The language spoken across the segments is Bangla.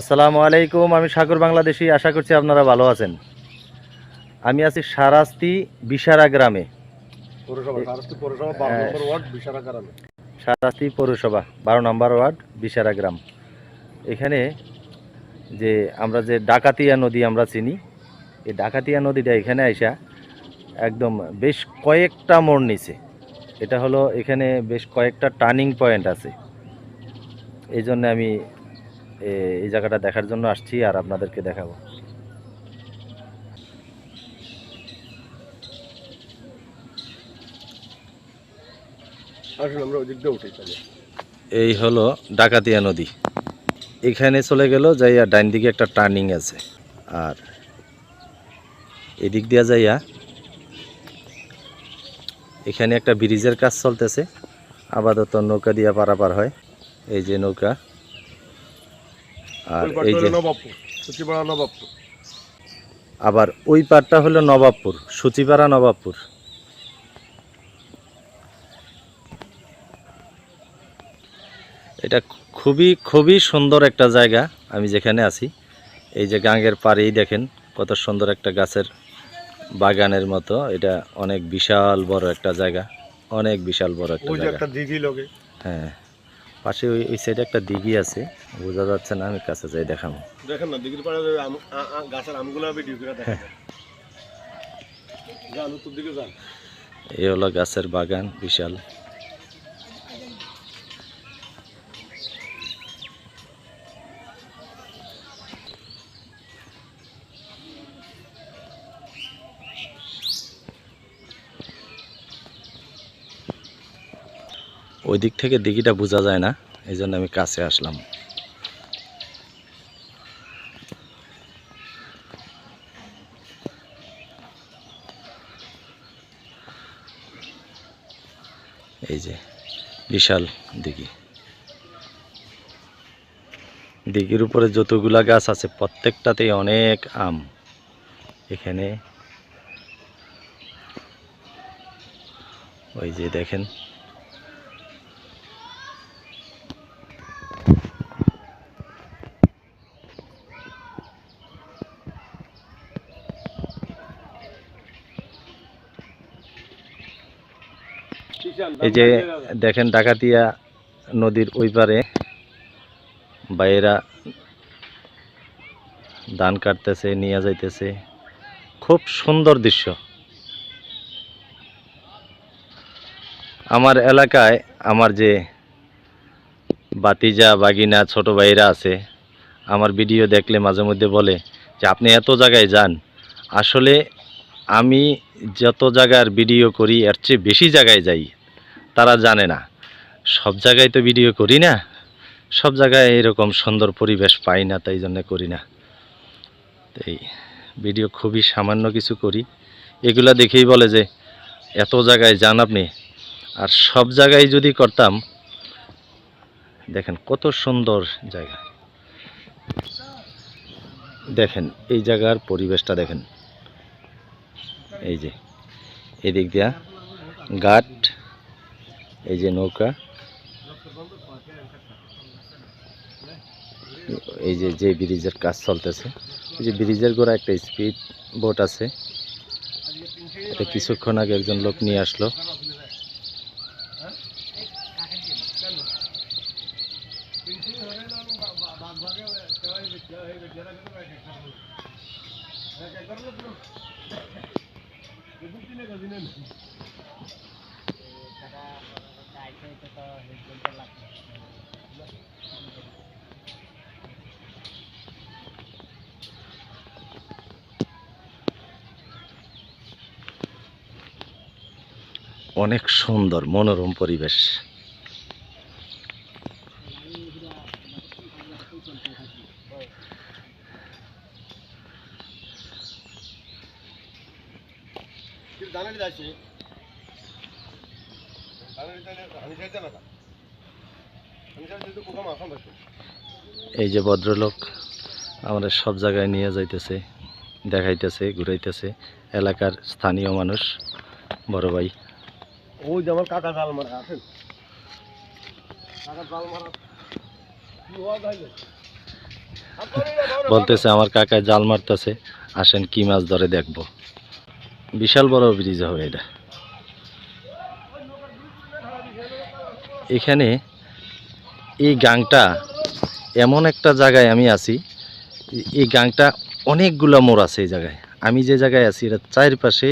আসসালামু আলাইকুম আমি সাগর বাংলাদেশি। আশা করছি আপনারা ভালো আছেন। আমি আছি সারাস্তি বিশারা গ্রামে। হ্যাঁ। বিশারা গ্রামে। সারাস্তি পৌরসভা বারো নম্বর ওয়ার্ড বিশারা গ্রাম। এখানে যে আমরা যে ডাকাতিয়া নদী আমরা চিনি এই ডাকাতিয়া নদীটা এখানে আইসা একদম বেশ কয়েকটা মোড় নিছে এটা হলো এখানে বেশ কয়েকটা টার্নিং পয়েন্ট আছে। এই জন্য আমি এই জায়গাটা দেখার জন্য আসছি আর আপনাদেরকে দেখাবো। এই হলো ডাকাতিয়া নদী। এখানে চলে গেল যাইয়া ডাইন দিকে একটা টার্নিং আছে। আর এদিক দিয়া যাইয়া এখানে একটা ব্রিজের কাজ চলতেছে। আপাতত নৌকা দিয়া পারাপার হয়। এই যে নৌকা। আর এই যে নবাবপুর সচিপাড়া নবাবপুর। আবার ওই পারটা হলো নবাবপুর সূচিপাড়া নবাবপুর। এটা খুবই খুবই সুন্দর একটা জায়গা আমি যেখানে আছি। এই যে গাঙ্গের পাড়েই দেখেন কত সুন্দর একটা গাছের বাগানের মতো। এটা অনেক বিশাল বড় একটা জায়গা অনেক বিশাল বড় একটা জায়গা। হ্যাঁ। পাশে ওই ওই সাইডে একটা দিঘি আছে বোঝা যাচ্ছে না আমি কাছে যাই দেখানো দেখেন না দিঘির পাড়ে গাছের আমগুলো আমি করে দেখা যান উত্তর দিকে যান। এই হলো গাছের বাগান বিশাল। ওই দিক থেকে দিঘিটা বোঝা যায় না, এই জন্য আমি কাছে আসলাম। এই যে, বিশাল দিঘি। দিঘির উপরে যতগুলা গাছ আছে, প্রত্যেকটাতেই অনেক আম। এখানে ওই যে দেখেন এই যে দেখেন ডাকাতিয়া নদীর ওই পারে বাইরা ধান কাটতেছে নিয়ে যাইতেছে। খুব সুন্দর দৃশ্য। আমার এলাকায় আমার যে বাতিজা বাগিনা ছোট ভাইরা আছে আমার ভিডিও দেখলে মাঝে মধ্যে বলে যে আপনি এত জায়গায় যান? আসলে আমি যত জায়গার ভিডিও করি এর চেয়ে বেশি জায়গায় যাই। তারা জানে না। সব জায়গায় তো ভিডিও করি না। সব জায়গায় এরকম সুন্দর পরিবেশ পাই না, তাই জন্য করি না। তাই ভিডিও খুবই সামান্য কিছু করি। এগুলা দেখেই বলে যে, এত জায়গায় যান আপনি। আর সব জায়গায় যদি করতাম, দেখেন কত সুন্দর জায়গা। দেখেন, এই জায়গার পরিবেশটা দেখেন। এই যে, এদিক দিয়া ঘাট। এই যে নৌকা। এই যে যে ব্রিজের কাজ চলতেছে। এই যে ব্রিজের গোড়া একটা স্পিড বোট আছে। এটা কিছুক্ষণ আগে একজন লোক নিয়ে আসলো। অনেক সুন্দর মনোরম পরিবেশ। জানালি যাচ্ছে জানালি আমি যাইতে না আমি যাইতে তো কোকাম আসাম যাচ্ছে এই যে ভদ্রলোক আমাদের সব জায়গায় নিয়ে যাইতেছে দেখাইতেছে ঘুরাইতেছে। এলাকার স্থানীয় মানুষ বড় ভাই। ওই যে আমার কাকা জাল মারা আছেন বলতেছে আমার কাকায় জাল মারতেছে আসেন কি মাছ ধরে দেখব। বিশাল বড় ব্রিজ হবে এটা। এখানে এই গাংটা এমন একটা জায়গায় আমি আছি, এই গাংটা অনেকগুলা মোড় আছে এই জায়গায়। আমি যে জায়গায় আছি, এটা চারপাশে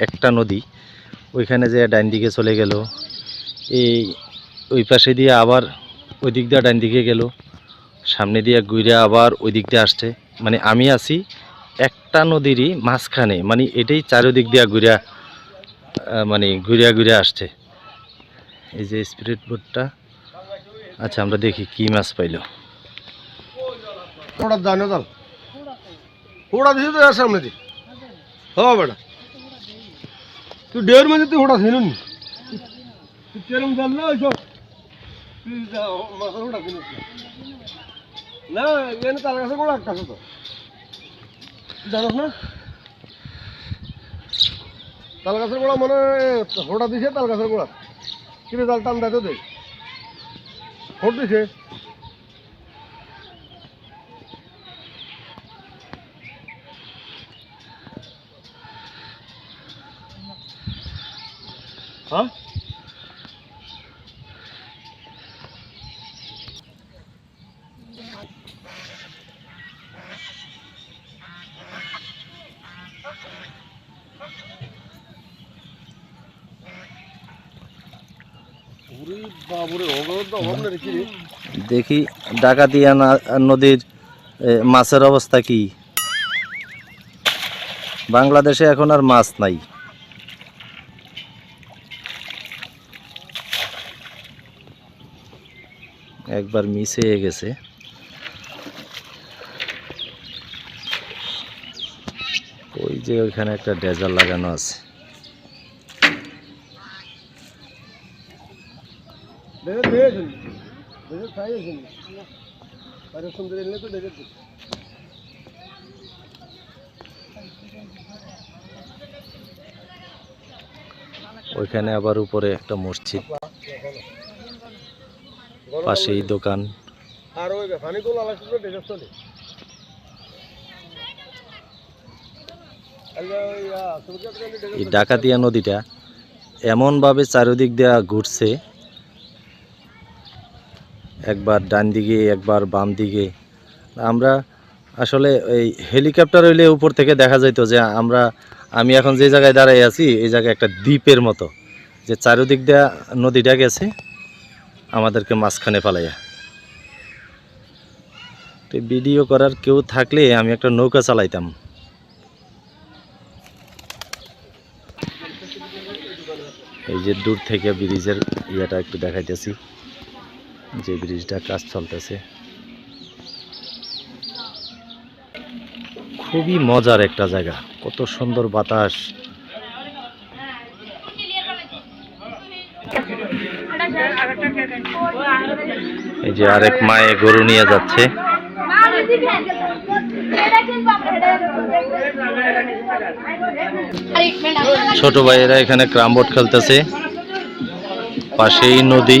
একটা নদী, ওইখানে যে ডাইন দিকে চলে গেল, এই ওই পাশে দিয়ে আবার ওই দিক দিয়ে ডাইন দিকে গেল, সামনে দিয়ে ঘুরে আবার ওই দিক দিয়ে আসছে। মানে আমি আছি একটা নদীরই মাঝখানে মানে এটাই চারিদিক দিয়ে ঘুরিয়া মানে ঘুরিয়া ঘুরিয়া আসছে। এই যে স্পিরিট বোটটা আচ্ছা আমরা দেখি কি মাছ পাইল। ওটা দানো দাও ওটা সামনে দি হ্যাঁ বেটা। তুই ডের ওটা ছিলুন না। ওইসব তুই মাছ ওটা ছিলুন গোড়া মানে হোটা দিছে তাল গাছের গোড়া কিরে জাল টান দেয় তো দে হোট দিছে হ্যাঁ ওরে বাবুরে অবরোধ তো অভাব নেই কি রে দেখি ডাকাতিয়া নদীর মাছের অবস্থা কি? বাংলাদেশে এখন আর মাছ নাই। একবার মিস হয়ে গেছে। ওই যে ওইখানে একটা ডেজার লাগানো আছে। দেখে দেখেছেন দেখে খাইয়েছেন আরে সুন্দর এলে তো ওইখানে আবার উপরে একটা মসজিদ। পাশেই দোকান। আর ওই পানি গুলো আলাদা করে দেখে চলে। এই ডাকাতিয়া নদীটা এমনভাবে চারিদিক দেওয়া ঘুরছে একবার ডান দিকে, একবার বাম দিকে। আমরা আসলে এই হেলিকপ্টার হইলে উপর থেকে দেখা যাইতো যে আমরা, আমি এখন যে জায়গায় দাঁড়াই আছি, এই জায়গায় একটা দ্বীপের মতো, যে চারিদিক দেওয়া নদীটা গেছে, আমাদেরকে মাঝখানে পালাইয়া তো ভিডিও করার কেউ থাকলে আমি একটা নৌকা চালাইতাম। এই যে দূর থেকে ব্রিজের ইয়েটা একটু দেখাইতেছি। যে ব্রিজটা কাজ চলতেছে। খুবই মজার একটা জায়গা। কত সুন্দর বাতাস। এই যে আরেক মায়ে গরু নিয়ে যাচ্ছে। ছোট ভাইয়েরা এখানে ক্রাম বোর্ড খেলতেছে। পাশেই নদী।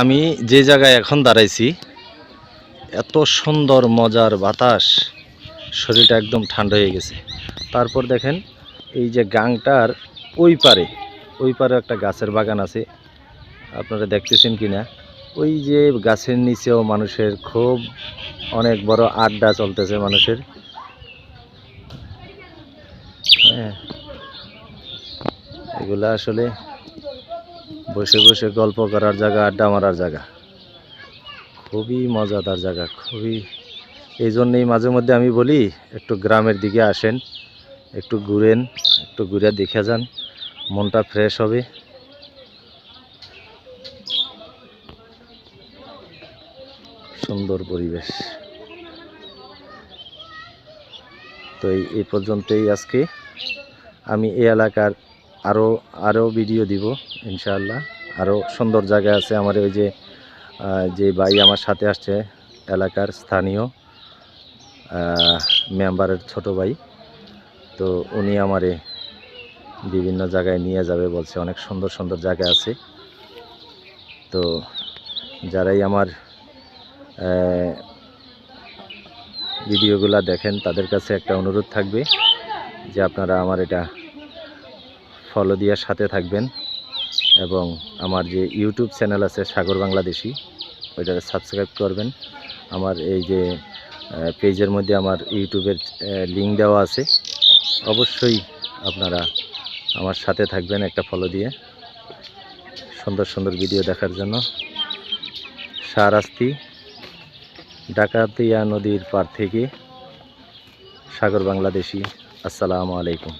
আমি যে জায়গায় এখন দাঁড়াইছি এত সুন্দর মজার বাতাস শরীরটা একদম ঠান্ডা হয়ে গেছে। তারপর দেখেন এই যে গাংটার ওই পারে ওই পারে একটা গাছের বাগান আছে। আপনারা দেখতেছেন কি না ওই যে গাছের নিচেও মানুষের খুব অনেক বড় আড্ডা চলতেছে মানুষের। হ্যাঁ। এগুলা আসলে বসে বসে গল্প করার জায়গা, আড্ডা মারার জায়গা। খুবই মজাদার জায়গা, খুবই। এই জন্যেই মাঝে মধ্যে আমি বলি, একটু গ্রামের দিকে আসেন, একটু ঘুরেন, একটু ঘুরে দেখে যান, মনটা ফ্রেশ হবে। সুন্দর পরিবেশ। তো এই পর্যন্তই আজকে। আমি এই এলাকার আরও আরও ভিডিও দিব, ইনশাআল্লাহ। আরও সুন্দর জায়গা আছে আমার ওই যে যে ভাই আমার সাথে আসছে, এলাকার স্থানীয় মেম্বারের ছোট ভাই। তো উনি আমারে বিভিন্ন জায়গায় নিয়ে যাবে বলছে, অনেক সুন্দর সুন্দর জায়গা আছে। তো যারাই আমার ভিডিওগুলা দেখেন, তাদের কাছে একটা অনুরোধ থাকবে যে আপনারা আমার এটা ফলো দেওয়ার সাথে থাকবেন এবং আমার যে ইউটিউব চ্যানেল আছে সাগর বাংলাদেশি ওইটা সাবস্ক্রাইব করবেন। আমার এই যে পেজের মধ্যে আমার ইউটিউবের লিঙ্ক দেওয়া আছে, অবশ্যই আপনারা আমার সাথে থাকবেন একটা ফলো দিয়ে। সুন্দর সুন্দর ভিডিও দেখার জন্য। সারাস্তি ডাকাতিয়া নদীর পার থেকে সাগর বাংলাদেশি আসসালামু আলাইকুম।